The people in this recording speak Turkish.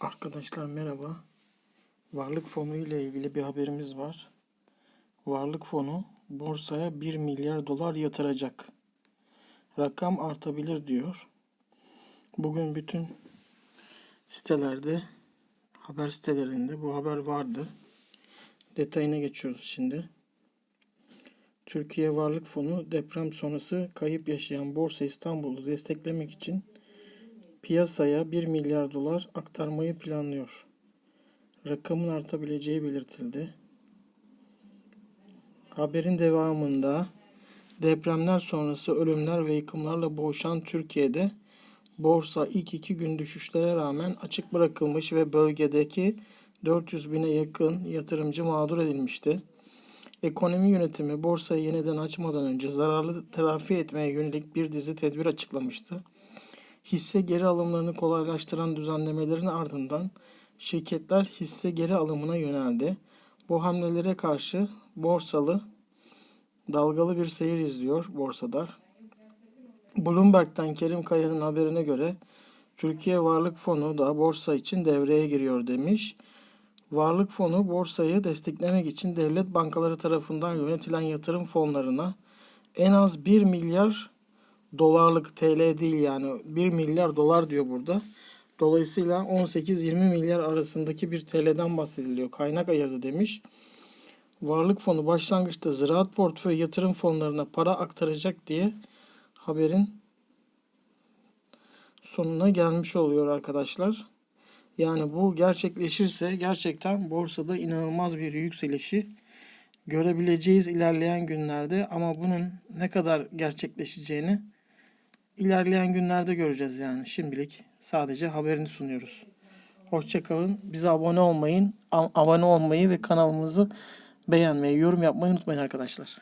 Arkadaşlar merhaba. Varlık fonu ile ilgili bir haberimiz var. Varlık fonu borsaya 1 milyar dolar yatıracak. Rakam artabilir diyor. Bugün bütün sitelerde, haber sitelerinde bu haber vardı. Detayına geçiyoruz şimdi. Türkiye Varlık Fonu deprem sonrası kayıp yaşayan Borsa İstanbul'u desteklemek için piyasaya 1 milyar dolar aktarmayı planlıyor. Rakamın artabileceği belirtildi. Haberin devamında depremler sonrası ölümler ve yıkımlarla boğuşan Türkiye'de borsa ilk iki gün düşüşlere rağmen açık bırakılmış ve bölgedeki 400 bine yakın yatırımcı mağdur edilmişti. Ekonomi yönetimi borsayı yeniden açmadan önce zararlı telafi etmeye yönelik bir dizi tedbir açıklamıştı. Hisse geri alımlarını kolaylaştıran düzenlemelerin ardından şirketler hisse geri alımına yöneldi. Bu hamlelere karşı borsalı dalgalı bir seyir izliyor borsada. Bloomberg'den Kerim Kaya'nın haberine göre Türkiye Varlık Fonu da borsa için devreye giriyor demiş. Varlık fonu borsayı desteklemek için devlet bankaları tarafından yönetilen yatırım fonlarına en az 1 milyar dolarlık TL değil yani 1 milyar dolar diyor burada. Dolayısıyla 18-20 milyar arasındaki bir TL'den bahsediliyor. Kaynak ayırdı demiş. Varlık fonu başlangıçta ziraat portföy yatırım fonlarına para aktaracak diye haberin sonuna gelmiş oluyor arkadaşlar. Yani bu gerçekleşirse gerçekten borsada inanılmaz bir yükselişi görebileceğiz ilerleyen günlerde ama bunun ne kadar gerçekleşeceğini ilerleyen günlerde göreceğiz yani. Şimdilik sadece haberini sunuyoruz. Hoşçakalın. Bize abone olmayın, abone olmayı ve kanalımızı beğenmeyi, yorum yapmayı unutmayın arkadaşlar.